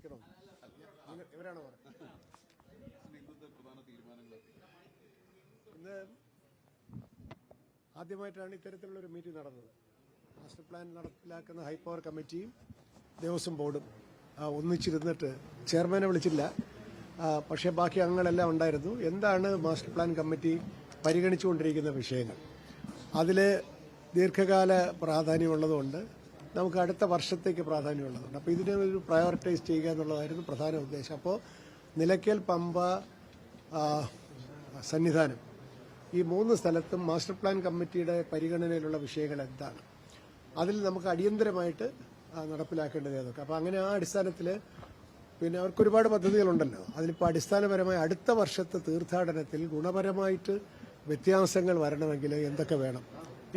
നിൽക്കണോ ഇവരാണോ ഇന്ന് ആദ്യമായിട്ടാണ് ഇത്തരത്തിലുള്ള ഒരു മീറ്റിംഗ് നടന്നത്. മാസ്റ്റർ പ്ലാൻ നടപ്പിലാക്കുന്ന ഹൈപ്പവർ കമ്മിറ്റിയും ദേവസ്വം ബോർഡും ഒന്നിച്ചിരുന്നിട്ട് ചെയർമാനെ വിളിച്ചില്ല. പക്ഷേ ബാക്കി അംഗങ്ങളെല്ലാം ഉണ്ടായിരുന്നു. എന്താണ് മാസ്റ്റർ പ്ലാൻ കമ്മിറ്റി പരിഗണിച്ചുകൊണ്ടിരിക്കുന്ന വിഷയങ്ങൾ? അതിൽ ദീർഘകാല പ്രാധാന്യമുള്ളതുകൊണ്ട് നമുക്ക് അടുത്ത വർഷത്തേക്ക് പ്രാധാന്യമുള്ളതുണ്ട്. അപ്പോൾ ഇതിനെ ഒരു പ്രയോറിറ്റൈസ് ചെയ്യുക എന്നുള്ളതായിരുന്നു പ്രധാന ഉദ്ദേശം. അപ്പോൾ നിലയ്ക്കൽ പമ്പ സന്നിധാനം. ഈ മൂന്ന് സ്ഥലത്തും മാസ്റ്റർ പ്ലാൻ കമ്മിറ്റിയുടെ പരിഗണനയിലുള്ള വിഷയങ്ങൾ എന്താണ്? അതിൽ നമുക്ക് അടിയന്തരമായിട്ട് നടപ്പിലാക്കേണ്ടത് ഏതൊക്കെ? അപ്പോൾ അങ്ങനെ ആ അടിസ്ഥാനത്തിൽ പിന്നെ അവർക്ക് ഒരുപാട് പദ്ധതികളുണ്ടല്ലോ. അതിലിപ്പോൾ അടിസ്ഥാനപരമായി അടുത്ത വർഷത്തെ തീർത്ഥാടനത്തിൽ ഗുണപരമായിട്ട് വ്യത്യാസങ്ങൾ വരണമെങ്കിൽ എന്തൊക്കെ വേണം?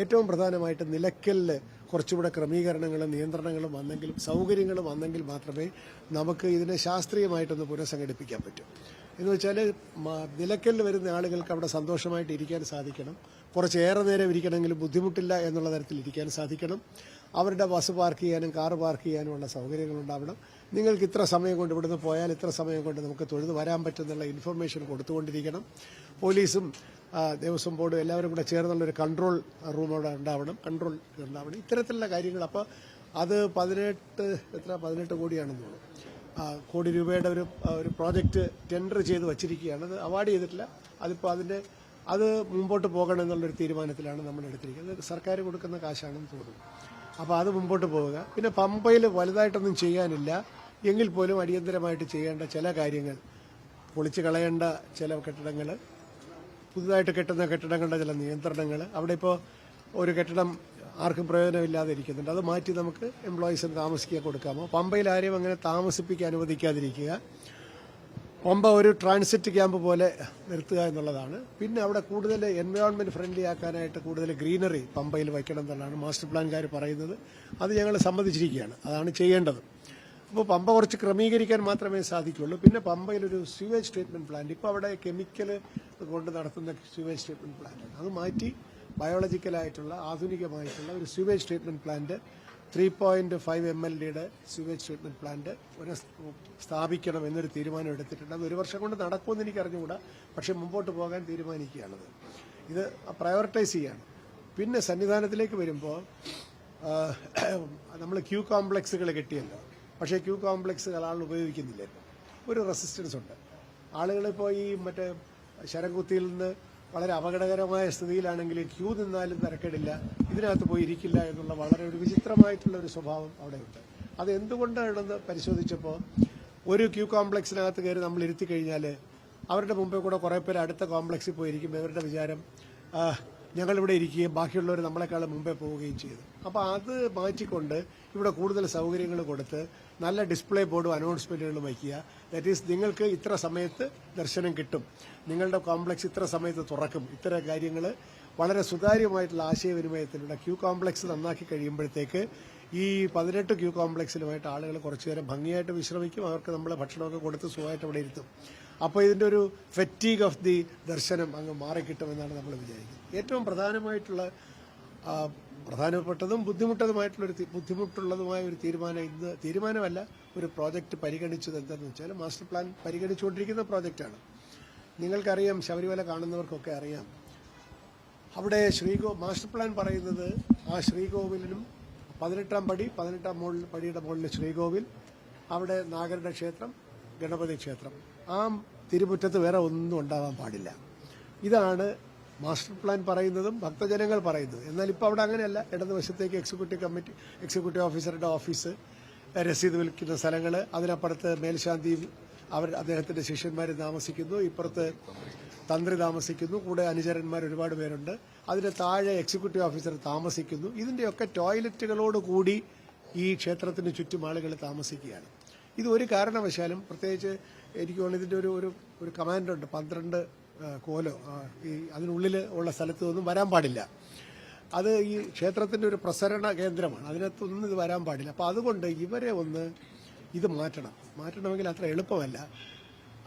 ഏറ്റവും പ്രധാനമായിട്ട് നിലയ്ക്കലിൽ കുറച്ചുകൂടെ ക്രമീകരണങ്ങളും നിയന്ത്രണങ്ങളും വന്നെങ്കിലും സൗകര്യങ്ങളും വന്നെങ്കിൽ മാത്രമേ നമുക്ക് ഇതിനെ ശാസ്ത്രീയമായിട്ടൊന്ന് പുനഃസംഘടിപ്പിക്കാൻ പറ്റൂ. എന്ന് വെച്ചാൽ നിലയ്ക്കലിൽ വരുന്ന ആളുകൾക്ക് അവിടെ സന്തോഷമായിട്ട് ഇരിക്കാൻ സാധിക്കണം. കുറച്ചേറെ നേരം ഇരിക്കണമെങ്കിലും ബുദ്ധിമുട്ടില്ല എന്നുള്ള തരത്തിൽ ഇരിക്കാൻ സാധിക്കണം. അവരുടെ ബസ് പാർക്ക് ചെയ്യാനും കാർ പാർക്ക് ചെയ്യാനുമുള്ള സൗകര്യങ്ങളുണ്ടാവണം നിങ്ങൾക്ക് ഇത്ര സമയം കൊണ്ട് ഇവിടുന്ന് പോയാൽ ഇത്ര സമയം കൊണ്ട് നമുക്ക് തൊഴുത് വരാൻ പറ്റുന്നുള്ള ഇൻഫർമേഷൻ കൊടുത്തുകൊണ്ടിരിക്കണം. പോലീസും ദേവസ്വം ബോർഡും എല്ലാവരും കൂടെ ചേർന്നുള്ള ഒരു കൺട്രോൾ റൂം അവിടെ ഉണ്ടാവണം. കൺട്രോൾ ഉണ്ടാവണം. ഇത്തരത്തിലുള്ള കാര്യങ്ങൾ അപ്പോൾ അത് പതിനെട്ട് എത്ര? പതിനെട്ട് കോടിയാണെന്ന് തോന്നുന്നു. കോടി രൂപയുടെ ഒരു ഒരു പ്രോജക്റ്റ് ടെൻഡർ ചെയ്ത് വച്ചിരിക്കുകയാണ്. അത് അവാർഡ് ചെയ്തിട്ടില്ല. അതിപ്പോൾ അതിന്റെ അത് മുമ്പോട്ട് പോകണം എന്നുള്ളൊരു തീരുമാനത്തിലാണ് നമ്മൾ എടുത്തിരിക്കുന്നത്. സർക്കാർ കൊടുക്കുന്ന കാശാണെന്ന് തോന്നുന്നു. അപ്പോൾ അത് മുമ്പോട്ട് പോവുക. പിന്നെ പമ്പയിൽ വലുതായിട്ടൊന്നും ചെയ്യാനില്ല. എങ്കിൽ പോലും അടിയന്തരമായിട്ട് ചെയ്യേണ്ട ചില കാര്യങ്ങൾ പൊളിച്ചു കളയേണ്ട ചില കെട്ടിടങ്ങൾ പുതുതായിട്ട് കെട്ടുന്ന കെട്ടിടങ്ങളുടെ ചില നിയന്ത്രണങ്ങൾ. അവിടെ ഇപ്പോൾ ഒരു കെട്ടിടം ആർക്കും പ്രയോജനമില്ലാതെ ഇരിക്കുന്നുണ്ട് അത് മാറ്റി നമുക്ക് എംപ്ലോയീസിന് താമസിക്കാൻ കൊടുക്കാമോ? പമ്പയിൽ ആരെയും അങ്ങനെ താമസിപ്പിക്കാൻ അനുവദിക്കാതിരിക്കുക. പമ്പ ഒരു ട്രാൻസിറ്റ് ക്യാമ്പ് പോലെ നിർത്തുക എന്നുള്ളതാണ്. പിന്നെ അവിടെ കൂടുതൽ എൻവയോൺമെന്റ് ഫ്രണ്ട്ലി ആക്കാനായിട്ട് കൂടുതൽ ഗ്രീനറി പമ്പയിൽ വയ്ക്കണം എന്നുള്ളതാണ് മാസ്റ്റർ പ്ലാൻകാർ പറയുന്നത്. അത് ഞങ്ങൾ സമ്മതിച്ചിരിക്കുകയാണ്. അതാണ് ചെയ്യേണ്ടത്. അപ്പോൾ പമ്പ കുറച്ച് ക്രമീകരിക്കാൻ മാത്രമേ സാധിക്കുള്ളൂ. പിന്നെ പമ്പയിൽ ഒരു സ്യൂവേജ് ട്രീറ്റ്മെന്റ് പ്ലാന്റ് ഇപ്പോൾ അവിടെ കെമിക്കൽ കൊണ്ട് നടത്തുന്ന സ്യൂവേജ് ട്രീറ്റ്മെന്റ് പ്ലാന്റ് അത് മാറ്റി ബയോളജിക്കലായിട്ടുള്ള ആധുനികമായിട്ടുള്ള ഒരു sewage treatment plant three point five M L ഡിയുടെ സ്യൂവേജ് ട്രീറ്റ്മെന്റ് പ്ലാന്റ് ഒരു സ്ഥാപിക്കണം എന്നൊരു തീരുമാനം എടുത്തിട്ടുണ്ട്. അത് ഒരു വർഷം കൊണ്ട് നടക്കുമെന്ന് എനിക്ക് അറിഞ്ഞുകൂടാ പക്ഷേ മുമ്പോട്ട് പോകാൻ തീരുമാനിക്കുകയാണത് ഇത് പ്രയോറിറ്റൈസ് ചെയ്യാണ്. പിന്നെ സന്നിധാനത്തിലേക്ക് വരുമ്പോൾ നമ്മൾ ക്യൂ കോംപ്ലക്സുകൾ കിട്ടിയല്ലോ. പക്ഷേ ക്യൂ കോംപ്ലക്സുകൾ ആൾ ഉപയോഗിക്കുന്നില്ലല്ലോ ഒരു റെസിസ്റ്റൻസ് ഉണ്ട്. ആളുകളിപ്പോൾ ഈ മറ്റേ ശരംകുത്തിയിൽ നിന്ന് വളരെ അപകടകരമായ സ്ഥിതിയിലാണെങ്കിൽ ക്യൂ നിന്നാലും തിരക്കേടില്ല ഇതിനകത്ത് പോയി ഇരിക്കില്ല എന്നുള്ള വളരെ ഒരു വിചിത്രമായിട്ടുള്ള ഒരു സ്വഭാവം അവിടെയുണ്ട്. അത് എന്തുകൊണ്ടാണെന്ന് പരിശോധിച്ചപ്പോൾ ഒരു ക്യൂ കോംപ്ലക്സിനകത്ത് കയറി നമ്മൾ ഇരുത്തി കഴിഞ്ഞാൽ അവരുടെ മുമ്പേ കൂടെ കുറേ പേര് അടുത്ത കോംപ്ലക്സിൽ പോയിരിക്കും. ഇവരുടെ വിചാരം ഞങ്ങളിവിടെ ഇരിക്കുകയും ബാക്കിയുള്ളവർ നമ്മളെക്കാളും മുമ്പേ പോവുകയും ചെയ്തു. അപ്പോൾ അത് മാറ്റിക്കൊണ്ട് ഇവിടെ കൂടുതൽ സൗകര്യങ്ങൾ കൊടുത്ത് നല്ല ഡിസ്പ്ലേ ബോർഡും അനൗൺസ്മെന്റുകളും വയ്ക്കുക. ദാറ്റ് ഈസ് നിങ്ങൾക്ക് ഇത്ര സമയത്ത് ദർശനം കിട്ടും. നിങ്ങളുടെ കോംപ്ലക്സ് ഇത്ര സമയത്ത് തുറക്കും. ഇത്തരം കാര്യങ്ങൾ വളരെ സുതാര്യമായിട്ടുള്ള ആശയവിനിമയത്തിലൂടെ ക്യൂ കോംപ്ലക്സ് നന്നാക്കി കഴിയുമ്പോഴത്തേക്ക് ഈ പതിനെട്ട് ക്യൂ കോംപ്ലക്സിലുമായിട്ട് ആളുകൾ കുറച്ചു നേരം ഭംഗിയായിട്ട് വിശ്രമിക്കും. അവർക്ക് നമ്മൾ ഭക്ഷണമൊക്കെ കൊടുത്ത് സുഖമായിട്ട് അവിടെ ഇരുത്തും. അപ്പോൾ ഇതിന്റെ ഒരു ഫെറ്റീഗ് ഓഫ് ദി ദർശനം അങ്ങ് മാറിക്കിട്ടുമെന്നാണ് നമ്മൾ വിചാരിക്കുന്നത്. ഏറ്റവും പ്രധാനമായിട്ടുള്ള പ്രധാനപ്പെട്ടതും ബുദ്ധിമുട്ടതുമായിട്ടുള്ള ഒരു ബുദ്ധിമുട്ടുള്ളതുമായ ഒരു തീരുമാനം ഇന്ന് തീരുമാനമല്ല ഒരു പ്രോജക്റ്റ് പരിഗണിച്ചത് എന്താണെന്ന് വെച്ചാൽ മാസ്റ്റർ പ്ലാൻ പരിഗണിച്ചുകൊണ്ടിരിക്കുന്ന പ്രോജക്റ്റാണ്. നിങ്ങൾക്കറിയാം ശബരിമല കാണുന്നവർക്കൊക്കെ അറിയാം. അവിടെ ശ്രീകോ മാസ്റ്റർ പ്ലാൻ പറയുന്നത് ആ ശ്രീകോവിലിനും പതിനെട്ടാം പടി പതിനെട്ടാം മുകളിൽ പടിയുടെ മുകളിൽ ശ്രീകോവിൽ അവിടെ നാഗരുടെ ക്ഷേത്രം ഗണപതി ക്ഷേത്രം. ആ തിരുമുറ്റത്ത് വേറെ ഒന്നും ഉണ്ടാവാൻ പാടില്ല. ഇതാണ് മാസ്റ്റർ പ്ലാൻ പറയുന്നതും ഭക്തജനങ്ങൾ പറയുന്നതും. എന്നാൽ ഇപ്പോൾ അവിടെ അങ്ങനെയല്ല. ഇടതുവശത്തേക്ക് എക്സിക്യൂട്ടീവ് കമ്മിറ്റി എക്സിക്യൂട്ടീവ് ഓഫീസറുടെ ഓഫീസ് രസീത് വിൽക്കുന്ന സ്ഥലങ്ങൾ അതിനപ്പുറത്ത് മേൽശാന്തി അവർ അദ്ദേഹത്തിന്റെ ശിഷ്യന്മാർ താമസിക്കുന്നു. ഇപ്പുറത്ത് തന്ത്രി താമസിക്കുന്നു. കൂടെ അനുചരന്മാർ ഒരുപാട് പേരുണ്ട്. അതിന് താഴെ എക്സിക്യൂട്ടീവ് ഓഫീസർ താമസിക്കുന്നു. ഇതിന്റെയൊക്കെ ടോയ്ലറ്റുകളോട് കൂടി ഈ ക്ഷേത്രത്തിന് ചുറ്റും ആളുകൾ താമസിക്കുകയാണ്. ഇത് ഒരു കാരണവശാലും പ്രത്യേകിച്ച് എനിക്ക് തോന്നുന്നു ഇതിന്റെ ഒരു ഒരു കമാൻഡുണ്ട് പന്ത്രണ്ട് കോലോ ഈ അതിനുള്ളിൽ ഉള്ള സ്ഥലത്ത് ഒന്നും വരാൻ പാടില്ല. അത് ഈ ക്ഷേത്രത്തിന്റെ ഒരു പ്രസരണ കേന്ദ്രമാണ്. അതിനകത്തൊന്നും ഇത് വരാൻ പാടില്ല. അപ്പോൾ അതുകൊണ്ട് ഇവരെ ഒന്ന് ഇത് മാറ്റണം. മാറ്റണമെങ്കിൽ അത്ര എളുപ്പമല്ല.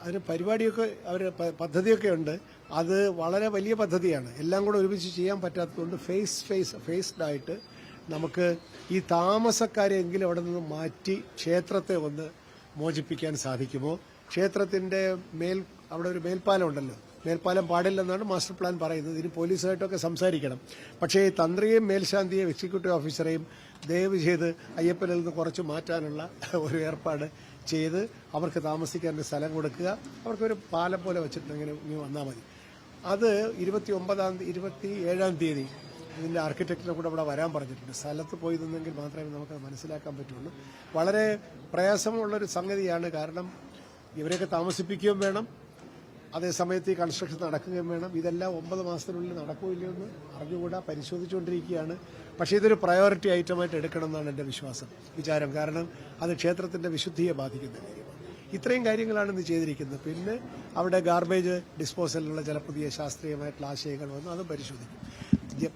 അതിന് പരിപാടിയൊക്കെ അവർ പദ്ധതിയൊക്കെ ഉണ്ട്. അത് വളരെ വലിയ പദ്ധതിയാണ്. എല്ലാം കൂടെ ഒരുമിച്ച് ചെയ്യാൻ പറ്റാത്തതുകൊണ്ട് ഫേസ് ഫേസ് ഫേസ്ഡ് ആയിട്ട് നമുക്ക് ഈ താമസക്കാരെങ്കിലും അവിടെ നിന്ന് മാറ്റി ക്ഷേത്രത്തെ ഒന്ന് മോചിപ്പിക്കാൻ സാധിക്കുമോ? ക്ഷേത്രത്തിന്റെ മേൽ അവിടെ ഒരു മേൽപ്പാലം ഉണ്ടല്ലോ. മേൽപ്പാലം പാടില്ലെന്നാണ് മാസ്റ്റർ പ്ലാൻ പറയുന്നത്. ഇനി പോലീസുമായിട്ടൊക്കെ സംസാരിക്കണം. പക്ഷേ ഈ തന്ത്രിയെയും മേൽശാന്തിയെയും എക്സിക്യൂട്ടീവ് ഓഫീസറെയും ദയവ് ചെയ്ത് അയ്യപ്പനിൽ നിന്ന് കുറച്ച് മാറ്റാനുള്ള ഒരു ഏർപ്പാട് ചെയ്ത് അവർക്ക് താമസിക്കാൻ ഒരു സ്ഥലം കൊടുക്കുക. അവർക്കൊരു പാലം പോലെ വെച്ചിട്ട് ഇങ്ങനെ ഇങ്ങനെ വന്നാൽ മതി. അത് ഇരുപത്തി ഒമ്പതാം ഇരുപത്തി ഏഴാം തീയതി ഇതിന്റെ ആർക്കിടെക്റ്റിനെ കൂടെ ഇവിടെ വരാൻ പറഞ്ഞിട്ടുണ്ട്. സ്ഥലത്ത് പോയി നിന്നെങ്കിൽ മാത്രമേ നമുക്ക് മനസ്സിലാക്കാൻ പറ്റുള്ളൂ. വളരെ പ്രയാസമുള്ളൊരു സംഗതിയാണ് കാരണം ഇവരെയൊക്കെ താമസിപ്പിക്കുകയും വേണം. അതേസമയത്ത് ഈ കൺസ്ട്രക്ഷൻ നടക്കുകയും വേണം. ഇതെല്ലാം ഒമ്പത് മാസത്തിനുള്ളിൽ നടക്കുമോ ഇല്ലയോ എന്ന് അറിഞ്ഞുകൂടാ പരിശോധിച്ചുകൊണ്ടിരിക്കുകയാണ്. പക്ഷേ ഇതൊരു പ്രയോറിറ്റി ഐറ്റമായിട്ട് എടുക്കണം എന്നാണ് എന്റെ വിശ്വാസം വിചാരം. കാരണം അത് ക്ഷേത്രത്തിന്റെ വിശുദ്ധിയെ ബാധിക്കുന്ന കാര്യമാണ്. ഇത്രയും കാര്യങ്ങളാണ് ഇന്ന് ചെയ്തിരിക്കുന്നത്. പിന്നെ അവിടെ ഗാർബേജ് ഡിസ്പോസലിനുള്ള ചില പുതിയ ശാസ്ത്രീയമായിട്ടുള്ള ആശയങ്ങൾ വന്നു അതും പരിശോധിക്കും.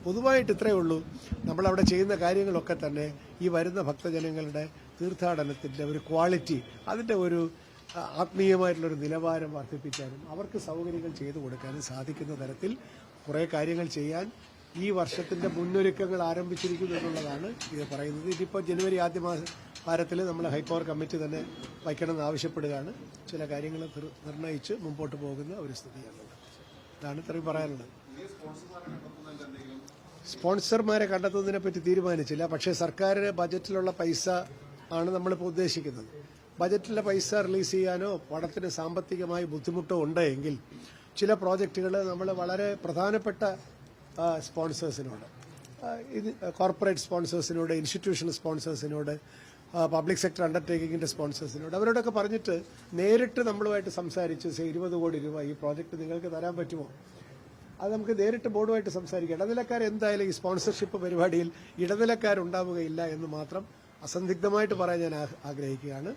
പൊതുവായിട്ട് ഇത്രയേ ഉള്ളൂ. നമ്മളവിടെ ചെയ്യുന്ന കാര്യങ്ങളൊക്കെ തന്നെ ഈ വരുന്ന ഭക്തജനങ്ങളുടെ തീർത്ഥാടനത്തിന്റെ ഒരു ക്വാളിറ്റി അതിന്റെ ഒരു ആത്മീയമായിട്ടുള്ളൊരു നിലവാരം വർദ്ധിപ്പിക്കാനും അവർക്ക് സൗകര്യങ്ങൾ ചെയ്തു കൊടുക്കാനും സാധിക്കുന്ന തരത്തിൽ കുറേ കാര്യങ്ങൾ ചെയ്യാൻ ഈ വർഷത്തിന്റെ മുന്നൊരുക്കങ്ങൾ ആരംഭിച്ചിരിക്കുന്നു എന്നുള്ളതാണ് ഇത് പറയുന്നത്. ഇതിപ്പോൾ ജനുവരി ആദ്യ വാരത്തിൽ നമ്മൾ ഹൈപ്പവർ കമ്മിറ്റി തന്നെ വയ്ക്കണമെന്ന് ആവശ്യപ്പെടുകയാണ്. ചില കാര്യങ്ങൾ നിർണയിച്ച് മുമ്പോട്ട് പോകുന്ന ഒരു സ്ഥിതിയാണുള്ളത് ഇതാണ് ഇത്രയും പറയാനുള്ളത്. സ്പോൺസർമാരെ കണ്ടെത്തുന്നതിനെ പറ്റി തീരുമാനിച്ചില്ല. പക്ഷേ സർക്കാരിന്റെ ബജറ്റിലുള്ള പൈസ ആണ് നമ്മളിപ്പോൾ ഉദ്ദേശിക്കുന്നത്. ബജറ്റിലെ പൈസ റിലീസ് ചെയ്യാനോ പണത്തിന് സാമ്പത്തികമായി ബുദ്ധിമുട്ടോ ഉണ്ടെങ്കിൽ ചില പ്രോജക്റ്റുകൾ നമ്മൾ വളരെ പ്രധാനപ്പെട്ട സ്പോൺസേഴ്സിനോട് ഇത് കോർപ്പറേറ്റ് സ്പോൺസേഴ്സിനോട് ഇൻസ്റ്റിറ്റ്യൂഷണൽ സ്പോൺസേഴ്സിനോട് പബ്ലിക് സെക്ടർ അണ്ടർടേക്കിങ്ങിന്റെ സ്പോൺസേഴ്സിനോട് അവരോടൊക്കെ പറഞ്ഞിട്ട് നേരിട്ട് നമ്മളുമായിട്ട് സംസാരിച്ച് ഇരുപത് കോടി രൂപ ഈ പ്രോജക്റ്റ് നിങ്ങൾക്ക് തരാൻ പറ്റുമോ? അത് നമുക്ക് നേരിട്ട് ബോർഡുമായിട്ട് സംസാരിക്കാം. ഇടനിലക്കാർ എന്തായാലും ഈ സ്പോൺസർഷിപ്പ് പരിപാടിയിൽ ഇടനിലക്കാരുണ്ടാവുകയില്ല എന്ന് മാത്രം അസന്ദിഗ്ധമായിട്ട് പറയാൻ ഞാൻ ആഗ്രഹിക്കുകയാണ്.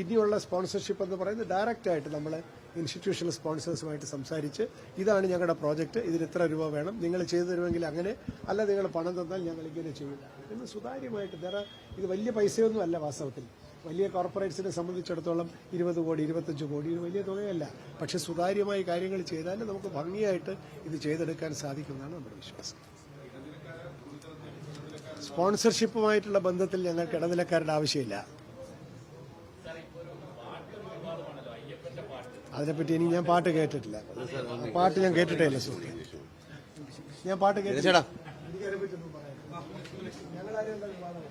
ഇനിയുള്ള സ്പോൺസർഷിപ്പ് എന്ന് പറയുന്നത് ഡയറക്റ്റായിട്ട് നമ്മൾ ഇൻസ്റ്റിറ്റ്യൂഷണൽ സ്പോൺസേഴ്സുമായിട്ട് സംസാരിച്ച് ഇതാണ് ഞങ്ങളുടെ പ്രോജക്റ്റ് ഇതിന് ഇത്ര രൂപ വേണം. നിങ്ങൾ ചെയ്തു തരുമെങ്കിൽ അങ്ങനെ അല്ല നിങ്ങൾ പണം തന്നാൽ ഞങ്ങൾ ഇങ്ങനെ ചെയ്യില്ല എന്ന് സുതാര്യമായിട്ട് വേറെ ഇത് വലിയ പൈസയൊന്നും അല്ല വാസ്തവത്തിൽ. വലിയ കോർപ്പറേറ്റ്സിനെ സംബന്ധിച്ചിടത്തോളം ഇരുപത് കോടി ഇരുപത്തഞ്ച് കോടി ഇത് വലിയ തുകയല്ല. പക്ഷെ സുതാര്യമായി കാര്യങ്ങൾ ചെയ്താൽ നമുക്ക് ഭംഗിയായിട്ട് ഇത് ചെയ്തെടുക്കാൻ സാധിക്കുമെന്നാണ് നമ്മുടെ വിശ്വാസം. സ്പോൺസർഷിപ്പുമായിട്ടുള്ള ബന്ധത്തിൽ ഞങ്ങൾക്ക് ഇടനിലക്കാരുടെ ആവശ്യമില്ല. അതിനെപ്പറ്റി ഇനി ഞാൻ പാട്ട് കേട്ടിട്ടില്ല പാട്ട് ഞാൻ കേട്ടിട്ടേ ഇല്ല സുഹൃത്ത് ഞാൻ പാട്ട്. ഞങ്ങളാരും വിവാദം?